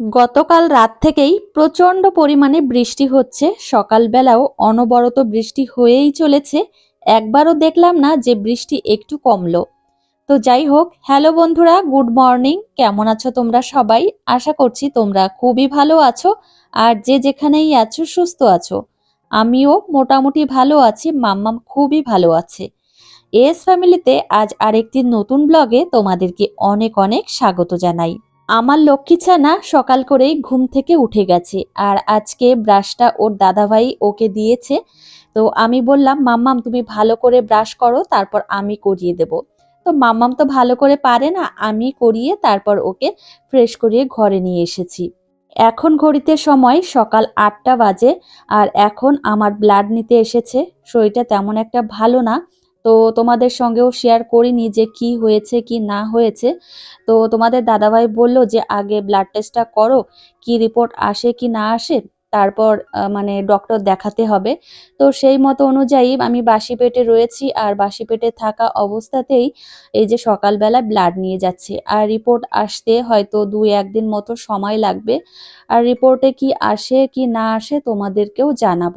গতকাল রাত থেকেই প্রচণ্ড পরিমাণে বৃষ্টি হচ্ছে। সকালবেলাও অনবরত বৃষ্টি হয়েই চলেছে। একবারও দেখলাম না যে বৃষ্টি একটু কমলো। তো যাই হোক, হ্যালো বন্ধুরা, গুড মর্নিং। কেমন আছো তোমরা সবাই? আশা করছি তোমরা খুবই ভালো আছো আর যে যেখানেই আছো সুস্থ আছো। আমিও মোটামুটি ভালো আছি, মাম্মাম খুবই ভালো আছে। এস ফ্যামিলিতে আজ আরেকটি নতুন ব্লগে তোমাদেরকে অনেক অনেক স্বাগত জানাই। আমার লক্ষ্মী ছানা সকাল করেই ঘুম থেকে উঠে গেছে আর আজকে ব্রাশটা ওর দাদাভাই ওকে দিয়েছে। তো আমি বললাম, মাম্মাম, তুমি ভালো করে ব্রাশ করো, তারপর আমি করিয়ে দেব। তো মাম্মাম তো ভালো করে পারে না, আমি করিয়ে তারপর ওকে ফ্রেশ করিয়ে ঘরে নিয়ে এসেছি। এখন ঘড়িতে সময় সকাল আটটা বাজে আর এখন আমার ব্লাড নিতে এসেছে। শরীরটা তেমন একটা ভালো না। তো তোমাদের সঙ্গেও শেয়ার করিনি যে কি হয়েছে, কি না হয়েছে। তো তোমাদের দাদাভাই বলল যে, আগে ব্লাড টেস্টটা করো, কি রিপোর্ট আসে, কি না আসে, তারপর মানে ডক্টর দেখাতে হবে। তো সেই মতো অনুযায়ী আমি বাসি পেটে রয়েছি আর বাসি পেটে থাকা অবস্থাতেই এই যে সকালবেলা ব্লাড নিয়ে যাচ্ছে। আর রিপোর্ট আসতে হয়তো দুই একদিন মতো সময় লাগবে। আর রিপোর্টে কি আসে, কি না আসে তোমাদেরকেও জানাব।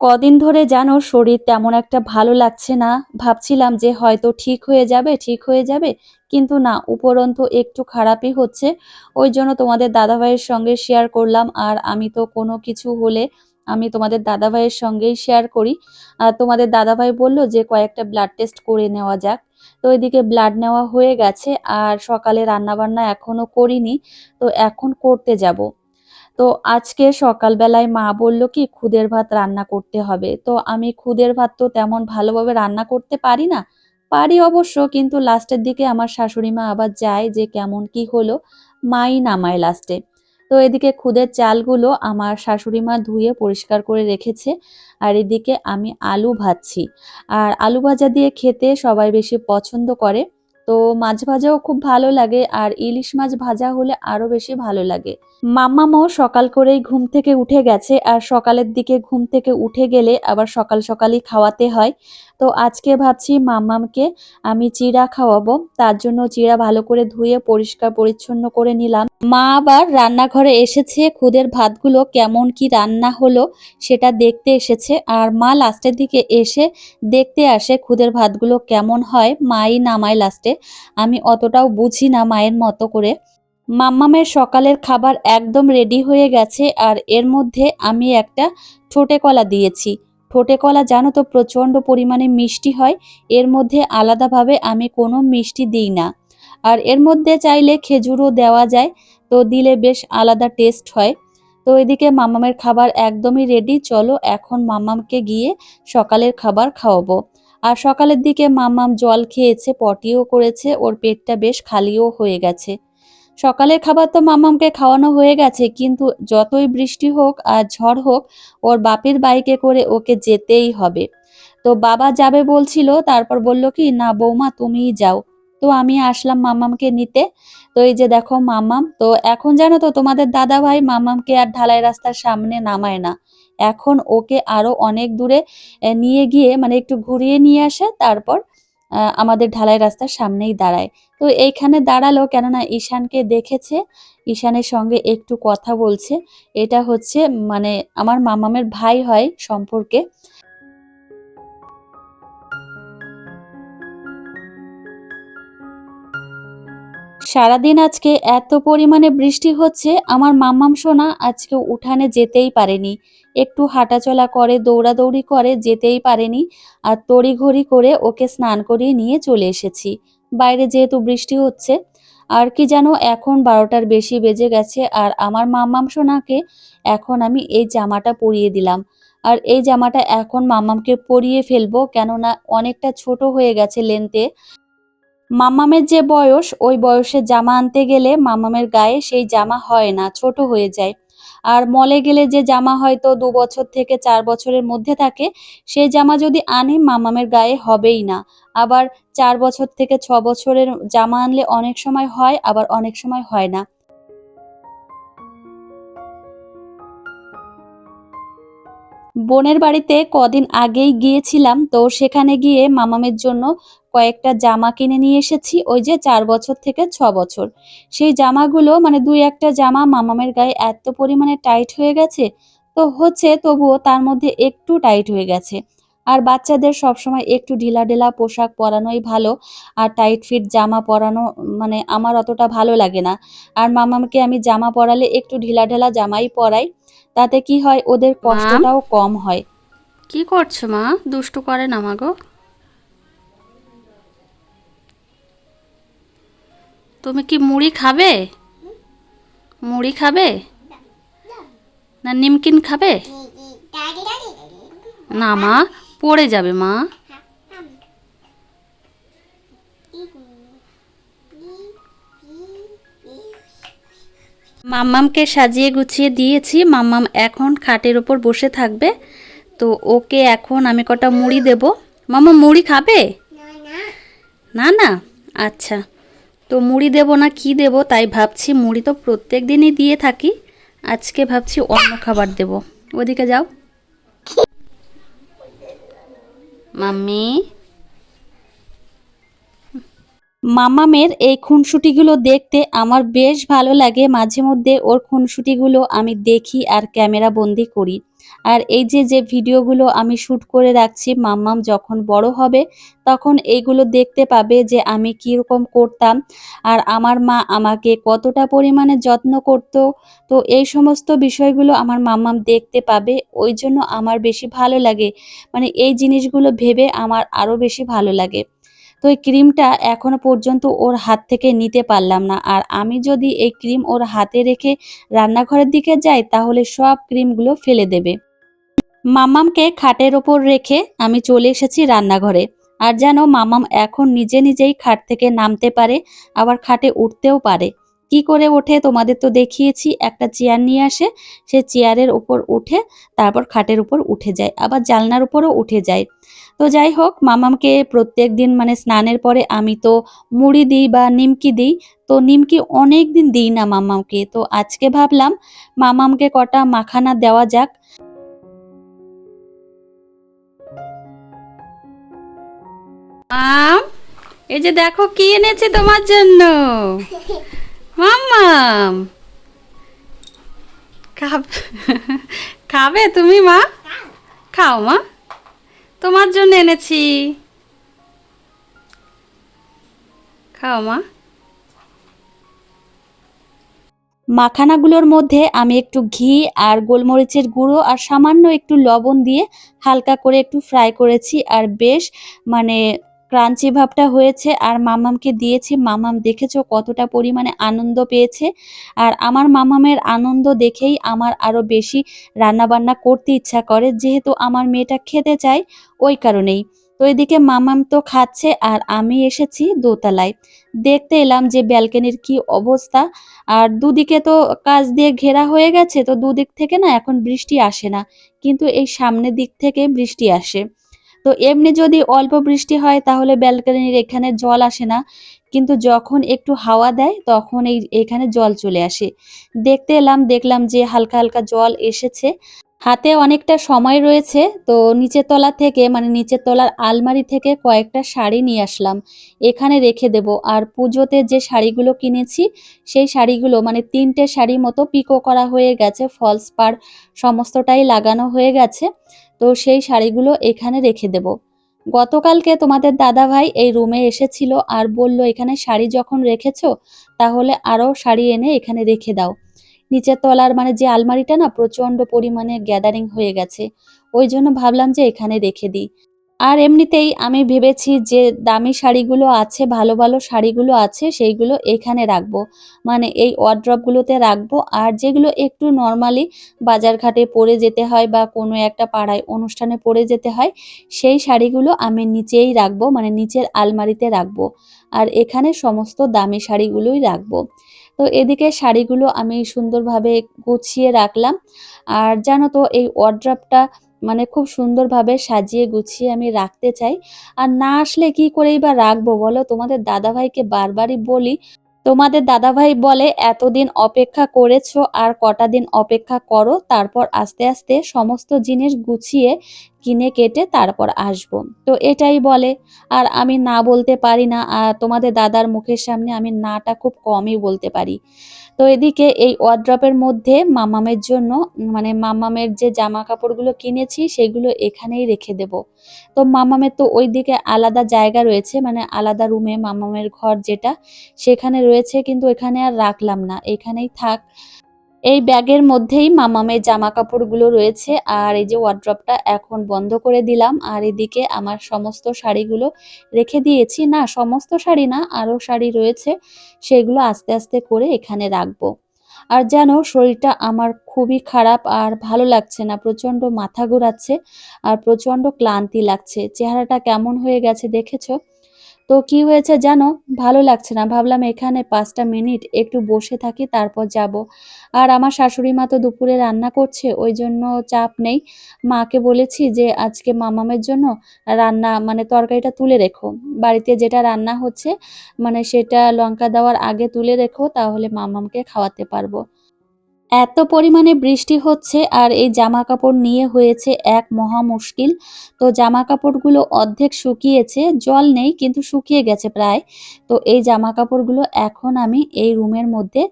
কদিন ধরে জানো শরীর তেমন একটা ভালো লাগছে না। ভাবছিলাম যে হয়তো ঠিক হয়ে যাবে, ঠিক হয়ে যাবে, কিন্তু না, উপরন্তু একটু খারাপই হচ্ছে। ওই জন্য তোমাদের দাদাভাইয়ের সঙ্গে শেয়ার করলাম, আর আমি তো কোনো কিছু হলে আমি তোমাদের দাদাভাইয়ের সঙ্গেই শেয়ার করি। আর তোমাদের দাদাভাই বলল যে কয়েকটা ব্লাড টেস্ট করে নেওয়া যাক। তো ওইদিকে ব্লাড নেওয়া হয়ে গেছে, আর সকালে রান্নাবান্না এখনও করিনি, তো এখন করতে যাব। তো আজকে সকালবেলায় মা বলল কি, খুদের ভাত রান্না করতে হবে। তো আমি খুদের ভাত তো তেমন ভালোভাবে রান্না করতে পারি না। পারি অবশ্য, কিন্তু লাস্টের দিকে আমার শাশুড়ি মা আবার যায় যে কেমন কি হলো। মাই নামায় লাস্টে। তো এদিকে খুদের চালগুলো আমার শাশুড়ি মা ধুয়ে পরিষ্কার করে রেখেছে। আর এদিকে আমি আলু ভাজছি। আর আলু ভাজা দিয়ে খেতে সবাই বেশি পছন্দ করে। তো মাছ ভাজাও খুব ভালো লাগে। আর ইলিশ মাছ ভাজা হলে আরও বেশি ভালো লাগে। মাম্মামও সকাল করেই ঘুম থেকে উঠে গেছে আর সকালের দিকে ঘুম থেকে উঠে গেলে আবার সকাল সকালই খাওয়াতে হয়। তো আজকে ভাবছি মাম্মামকে আমি চিড়া খাওয়াবো, তার জন্য চিড়া ভালো করে ধুয়ে পরিষ্কার পরিচ্ছন্ন করে নিলাম। মা আবার রান্নাঘরে এসেছে, খুদের ভাতগুলো কেমন কি রান্না হলো সেটা দেখতে এসেছে আর মা লাস্টের দিকে এসে দেখতে আসে খুদের ভাতগুলো কেমন হয়, মাই নামায় লাস্টে। আমি অতটাও বুঝি না মায়ের মতো করে। মাম্মামের সকালের খাবার একদম রেডি হয়ে গেছে আর এর মধ্যে আমি একটা ঠোঁটে কলা দিয়েছি। ঠোঁটে কলা জানো তো প্রচণ্ড পরিমাণে মিষ্টি হয়, এর মধ্যে আলাদাভাবে আমি কোনো মিষ্টি দিই না। আর এর মধ্যে চাইলে খেজুরও দেওয়া যায়, তো দিলে বেশ আলাদা টেস্ট হয়। তো এদিকে মাম্মামের খাবার একদমই রেডি চলো এখন মাম্মামকে গিয়ে সকালের খাবার খাওয়াবো। আর সকালের দিকে মাম্মাম জল খেয়েছে, পটিও করেছে, ওর পেটটা বেশ খালিও হয়ে গেছে। সকালের খাবার তো মামামকে খাওয়ানো হয়ে গেছে, কিন্তু যতই বৃষ্টি হোক আর ঝড় হোক, ওর বাপের বাইকে করে ওকে যেতেই হবে। তো বাবা যাবে বলছিল, তারপর বলল কি, না বৌমা, তুমিই যাও। তো আমি আসলাম মামামকে নিতে। তো এই যে দেখো মামাম, তো এখন জানো তো তোমাদের দাদা ভাই মামামকে আর ঢালাই রাস্তার সামনে নামায় না। এখন ওকে আরও অনেক দূরে নিয়ে গিয়ে মানে একটু ঘুরিয়ে নিয়ে আসে, তারপর আমাদের ঢালাই রাস্তার সামনেই দাঁড়ায়। তো এইখানে দাঁড়াল কেননা ঈশানকে দেখেছে, ঈশানের সঙ্গে একটু কথা বলছে। এটা হচ্ছে মানে আমার মামামের ভাই হয় সম্পর্কে। সারাদিন আজকে এত পরিমাণে বৃষ্টি হচ্ছে, আমার মাম্মাম সোনা আজকে উঠানে যেতেই পারেনি। একটু হাঁটাচলা করে, দৌড়াদৌড়ি করে, যেতেই পারেনি আর তড়িঘড়ি করে ওকে স্নান করিয়ে নিয়ে চলে এসেছি। বাইরে যেহেতু বৃষ্টি হচ্ছে, আর কি যেন এখন বারোটার বেশি বেজে গেছে আর আমার মাম্মাম সোনাকে এখন আমি এই জামাটা পরিয়ে দিলাম। আর এই জামাটা এখন মাম্মামকে পরিয়ে ফেলব কেননা অনেকটা ছোট হয়ে গেছে লেন্থে। মাম্মামের যে বয়স, ওই বয়সে জামা আনতে গেলে মাম্মামের গায়ে সেই জামা হয় না, ছোট হয়ে যায়। আর মলে গেলে যে জামা হয়তো দু বছর থেকে চার বছরের মধ্যে থাকে, সেই জামা যদি আনে মাম্মামের গায়ে হবেই না। আবার চার বছর থেকে ছ বছরের জামা আনলে অনেক সময় হয়, আবার অনেক সময় হয় না। বোনের বাড়িতে কদিন আগেই গিয়েছিলাম, তো সেখানে গিয়ে মামামের জন্য কয়েকটা জামা কিনে নিয়ে এসেছি ওই যে চার বছর থেকে ছ বছর। সেই জামাগুলো মানে দুই একটা জামা মামামের গায়ে এত পরিমাণে টাইট হয়ে গেছে তো হচ্ছে তবুও তার মধ্যে একটু টাইট হয়ে গেছে। আর বাচ্চাদের সবসময় একটু ঢিলা ঢিলা পোশাক পরানোই ভালো আর টাইট ফিট জামা পরানো মানে আমার অতটা ভালো লাগে না। আর মামামকে আমি জামা পরালে একটু ঢিলা ঢালা জামাই পরাই তাতে কি হয় ওদের কষ্টটাও কম হয়। কি করছ মা? দুষ্টু করে না মা তুমি কি মুড়ি খাবে? মুড়ি খাবে? না, নিমকিন খাবে? না মা, পড়ে যাবে মা। মাম্মামকে সাজিয়ে গুছিয়ে দিয়েছি। মাম্মাম এখন খাটের ওপর বসে থাকবে। তো ওকে এখন আমি কটা মুড়ি দেব। মামা মুড়ি খাবে? না না? আচ্ছা। তো মুড়ি দেব না, কি দেব? তাই ভাবছি মুড়ি তো প্রত্যেক দিনই দিয়ে থাকি। আজকে ভাবছি অন্য খাবার দেব। ওদিকে যাও। মাম্মি? মামামের এই খুনসুটিগুলো দেখতে আমার বেশ ভালো লাগে। মাঝে মধ্যে ওর খুনসুটিগুলো আমি দেখি আর ক্যামেরা বন্দি করি। আর এই যে যে ভিডিওগুলো আমি শ্যুট করে রাখছি মাম্মাম যখন বড় হবে তখন এইগুলো দেখতে পাবে যে আমি কীরকম করতাম। আর আমার মা আমাকে কতটা পরিমাণে যত্ন করত। তো এই সমস্ত বিষয়গুলো আমার মাম্মাম দেখতে পাবে। ওই জন্য আমার বেশি ভালো লাগে। মানে এই জিনিসগুলো ভেবে আমার আরও বেশি ভালো লাগে। তো এই ক্রিমটা এখনও পর্যন্ত ওর হাত থেকে নিতে পারলাম না। আর আমি যদি এই ক্রিম ওর হাতে রেখে রান্নাঘরের দিকে যাই, তাহলে সব ক্রিমগুলো ফেলে দেবে। মামামকে খাটের ওপর রেখে আমি চলে এসেছি রান্নাঘরে। আর যেন মামাম এখন নিজে নিজেই খাট থেকে নামতে পারে, আবার খাটে উঠতেও পারে। কি করে ওঠে তোমাদের তো দেখিয়েছি, একটা চেয়ার নিয়ে আসে, সে চেয়ারের উপর উঠে, তারপর খাটের উপর উঠে যায়, আবার জানলার উপরও উঠে যায়। তো যাই হোক, মামামকে প্রত্যেক দিন মানে স্নানের পরে আমি তো মুড়ি দিই বা নিমকি দিই, তো নিমকি অনেক দিন দিই না মামামকে, তো আজকে ভাবলাম মামামকে কটা মাখানা দেওয়া যাক। এই যে দেখো কি এনেছি তোমার জন্য? মাম্মাম। খাবে তুমি, মা? খাও, মা। তোমার জন্য এনেছি। খাও, মা। মাখানাগুলোর মধ্যে আমি একটু ঘি আর গোলমরিচের গুঁড়ো আর সামান্য একটু লবণ দিয়ে হালকা করে একটু ফ্রাই করেছি। আর বেশ মানে ক্রাঞ্চি ভাবটা হয়েছে আর মামামকে দিয়েছি। মামাম দেখেছ কতটা পরিমাণে আনন্দ পেয়েছে। আর আমার মামামের আনন্দ দেখেই আমার আরও বেশি রান্নাবান্না করতে ইচ্ছা করে। যেহেতু আমার মেয়েটা খেতে চায়, ওই কারণেই। তো এদিকে মামাম তো খাচ্ছে আর আমি এসেছি দোতলায়। দেখতে এলাম যে ব্যালকনির কি অবস্থা। আর দুদিকে তো কাজ দিয়ে ঘেরা হয়ে গেছে, তো দুদিক থেকে না এখন বৃষ্টি আসে না। কিন্তু এই সামনের দিক থেকে বৃষ্টি আসে। তো এমনি যদি অল্প বৃষ্টি হয়, তাহলে ব্যালকনির এখানে জল আসে না। কিন্তু যখন একটু হাওয়া দেয়, তখন এই এখানে জল চলে আসে। দেখতে এলাম, দেখলাম যে হালকা হালকা জল এসেছে। হাতে অনেকটা সময় রয়েছে, তো নিচের তলা থেকে মানে নিচের তলার আলমারি থেকে কয়েকটা শাড়ি নিয়ে আসলাম। এখানে রেখে দেব। আর পুজোতে যে শাড়িগুলো কিনেছি, সেই শাড়িগুলো মানে তিনটে শাড়ি মতো পিকো করা হয়ে গেছে, ফলস পার সমস্তটাই লাগানো হয়ে গেছে, তো সেই শাড়িগুলো এখানে রেখে দেব। গতকালকে তোমাদের দাদা ভাই এই রুমে এসেছিল আর বলল, এখানে শাড়ি যখন রেখেছো, তাহলে আরও শাড়ি এনে এখানে রেখে দাও। নিচের তলার মানে যে আলমারিটা না প্রচণ্ড পরিমাণে গ্যাদারিং হয়ে গেছে, ওই জন্য ভাবলাম যে এখানে রেখে দিই। আর এমনিতেই আমি ভেবেছি যে দামি শাড়িগুলো আছে, ভালো ভালো শাড়িগুলো আছে, সেইগুলো এখানে রাখব। মানে এই ওয়ার্ড্রপগুলোতে রাখব। আর যেগুলো একটু নর্মালি বাজারঘাটে পরে যেতে হয় বা কোনো একটা পাড়ায় অনুষ্ঠানে পরে যেতে হয়, সেই শাড়িগুলো আমি নিচেই রাখব মানে নিচের আলমারিতে রাখব। আর এখানে সমস্ত দামি শাড়িগুলোই রাখব। তো এদিকে শাড়িগুলো আমি সুন্দরভাবে গুছিয়ে রাখলাম। আর জানো তো, এই ওয়ার্ড্রপটা মানে খুব সুন্দরভাবে সাজিয়ে গুছিয়ে আমি রাখতে চাই। আর না আসলে কি করেই বা রাখব বলো? তোমাদের দাদাভাইকে বারবারই বলি, তোমাদের দাদাভাই বলে, এতদিন অপেক্ষা করেছ আর কটা দিন অপেক্ষা করো, তারপর আস্তে আস্তে সমস্ত জিনিস গুছিয়ে কিনে কেটে তারপর আসব। তো এটাই বলে। আর আমি না বলতে পারি না আর তোমাদের দাদার মুখের সামনে আমি নাটা খুব কমই বলতে পারি। তো এদিকে এই ওয়ার্ড্রপের মধ্যে মামামের জন্য মানে মামামের যে জামা কাপড়গুলো কিনেছি, সেগুলো এখানেই রেখে দেব। তো মামামের তো ওই দিকে আলাদা জায়গা রয়েছে মানে আলাদা রুমে মামামের ঘর যেটা, সেখানে রয়েছে, কিন্তু এখানে আর রাখলাম না। এখানেই থাক। এই ব্যাগের মধ্যেই মামামের জামা কাপড়গুলো রয়েছে আর এই যে ওয়ার্ড্রপটা এখন বন্ধ করে দিলাম। আর এদিকে আমার সমস্ত শাড়িগুলো রেখে দিয়েছি। না, সমস্ত শাড়ি না, আরও শাড়ি রয়েছে, সেগুলো আস্তে আস্তে করে এখানে রাখব। আর যেন শরীরটা আমার খুবই খারাপ আর ভালো লাগছে না, প্রচণ্ড মাথা ঘোরাচ্ছে আর প্রচণ্ড ক্লান্তি লাগছে। চেহারাটা কেমন হয়ে গেছে দেখেছ? তো কি হয়েছে জানো? ভালো লাগছে না। ভাবলাম এখানে পাঁচটা মিনিট একটু বসে থাকি, তারপর যাব। আর আমার শাশুড়ি মা তো দুপুরে রান্না করছে, ওই জন্য চাপ নেই। মাকে বলেছি যে, আজকে মামামের জন্য রান্না মানে তরকারিটা তুলে রেখো। বাড়িতে যেটা রান্না হচ্ছে মানে সেটা লঙ্কা দেওয়ার আগে তুলে রেখো, তাহলে মামামকে খাওয়াতে পারব। এত পরিমাণে বৃষ্টি হচ্ছে আর এই জামা কাপড় নিয়ে হয়েছে এক মহা মুশকিল। তো জামা কাপড়গুলো অর্ধেক শুকিয়েছে, জল নেই কিন্তু শুকিয়ে গেছে প্রায়। তো এই জামা কাপড়গুলো এখন আমি এই রুমের মধ্যে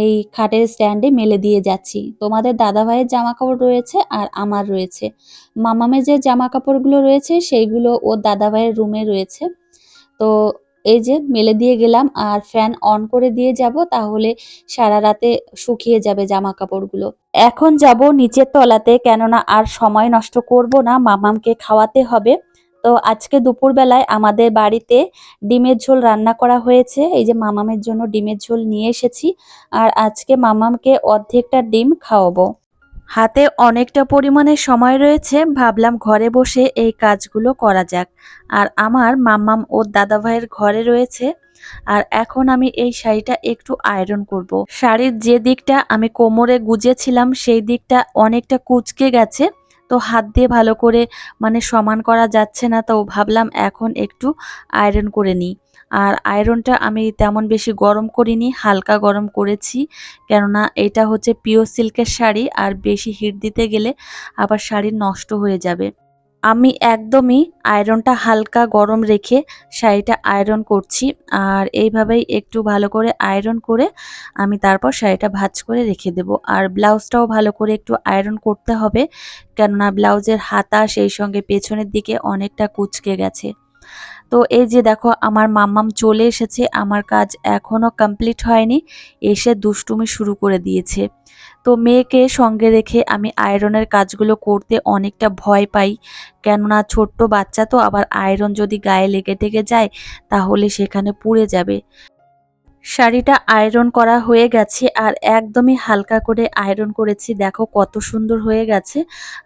এই খাটের স্ট্যান্ডে মেলে দিয়ে যাচ্ছি। তোমাদের দাদাভাইয়ের জামা কাপড় রয়েছে আর আমার রয়েছে। মামামে যে জামা কাপড়গুলো রয়েছে, সেইগুলো ওর দাদাভাইয়ের রুমে রয়েছে। তো এই যে মেলে দিয়ে গেলাম আর ফ্যান অন করে দিয়ে যাব, তাহলে সারা রাতে শুকিয়ে যাবে জামা কাপড়গুলো এখন যাব নিচের তলাতে, কেননা আর সময় নষ্ট করব না, মামামকে খাওয়াতে হবে। তো আজকে দুপুরবেলায় আমাদের বাড়িতে ডিমের ঝোল রান্না করা হয়েছে, এই যে মামামের জন্য ডিমের ঝোল নিয়ে এসেছি। আর আজকে মামামকে অর্ধেকটা ডিম খাওয়াবো। হাতে অনেকটা পরিমাণে সময় রয়েছে, ভাবলাম ঘরে বসে এই কাজগুলো করা যাক। আর আমার মাম্মাম ও দাদাভাইয়ের ঘরে রয়েছে। আর এখন আমি এই শাড়িটা একটু আয়রন করব। শাড়ির যে দিকটা আমি কোমরে গুজেছিলাম, সেই দিকটা অনেকটা কুচকে গেছে। তো হাত দিয়ে ভালো করে মানে সমান করা যাচ্ছে না, তো ভাবলাম এখন একটু আয়রন করে নিই। আর আয়রনটা আমি তেমন বেশি গরম করিনি, হালকা গরম করেছি। কেননা এটা হচ্ছে পিওর সিল্কের শাড়ি, আর বেশি হিট দিতে গেলে আবার শাড়ি নষ্ট হয়ে যাবে। আমি একদমই আয়রনটা হালকা গরম রেখে শাড়িটা আয়রন করছি, আর এইভাবেই একটু ভালো করে আয়রন করে আমি তারপর শাড়িটা ভাজ করে রেখে দেব। আর ব্লাউজটাও ভালো করে একটু আয়রন করতে হবে, কেননা ব্লাউজের হাতা সেই সঙ্গে পেছনের দিকে অনেকটা কুচকে গেছে। তো এই যে দেখো, আমার মাম্মাম চলে এসেছে, আমার কাজ এখনও কমপ্লিট হয়নি, এসে দুষ্টুমি শুরু করে দিয়েছে। তো মেয়েকে সঙ্গে রেখে আমি আয়রনের কাজগুলো করতে অনেকটা ভয় পাই, কেননা ছোট্ট বাচ্চা তো, আবার আয়রন যদি গায়ে লেগে টেগে যায়, তাহলে সেখানে পুড়ে যাবে। শাড়িটা আয়রন করা হয়ে গেছে আর একদমই হালকা করে আয়রন করেছি। দেখো কত সুন্দর হয়ে গেছে।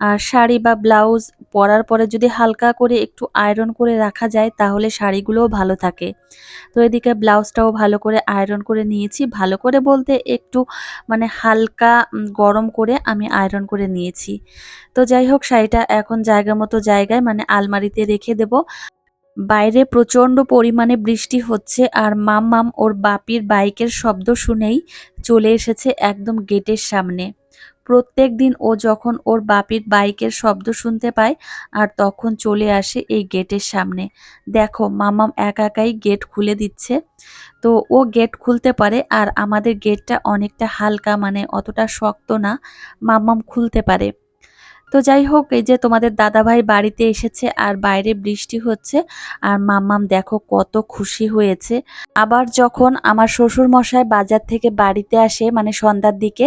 আর শাড়ি বা ব্লাউজ পরার পরে যদি হালকা করে একটু আয়রন করে রাখা যায়, তাহলে শাড়িগুলোও ভালো থাকে। তো এদিকে ব্লাউজটাও ভালো করে আয়রন করে নিয়েছি। ভালো করে বলতে একটু মানে হালকা গরম করে আমি আয়রন করে নিয়েছি। তো যাই হোক, শাড়িটা এখন জায়গা মতো জায়গায় মানে আলমারিতে রেখে দেব। বাইরে প্রচণ্ড পরিমাণে বৃষ্টি হচ্ছে আর মাম্মাম ওর বাপির বাইকের শব্দ শুনেই চলে এসেছে একদম গেটের সামনে। প্রত্যেক দিন ও যখন ওর বাপির বাইকের শব্দ শুনতে পায় আর তখন চলে আসে এই গেটের সামনে। দেখো মামাম একা একাই গেট খুলে দিচ্ছে। তো ও গেট খুলতে পারে আর আমাদের গেটটা অনেকটা হালকা মানে অতটা শক্ত না মাম্মাম খুলতে পারে। তো যাই হোক, এই যে তোমাদের দাদাভাই বাড়িতে এসেছে আর বাইরে বৃষ্টি হচ্ছে আর মাম্মাম দেখো কত খুশি হয়েছে। আবার যখন আমার শ্বশুর মশাই বাজার থেকে বাড়িতে আসে মানে সন্ধ্যার দিকে,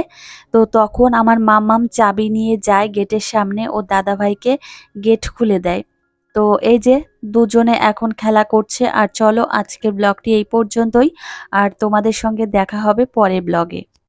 তো তখন আমার মাম্মাম চাবি নিয়ে যায় গেটের সামনে ও দাদাভাইকে গেট খুলে দেয়। তো এই যে দুজনে এখন খেলা করছে আর চলো আজকের ব্লগটি এই পর্যন্তই, আর তোমাদের সঙ্গে দেখা হবে পরের ব্লগে।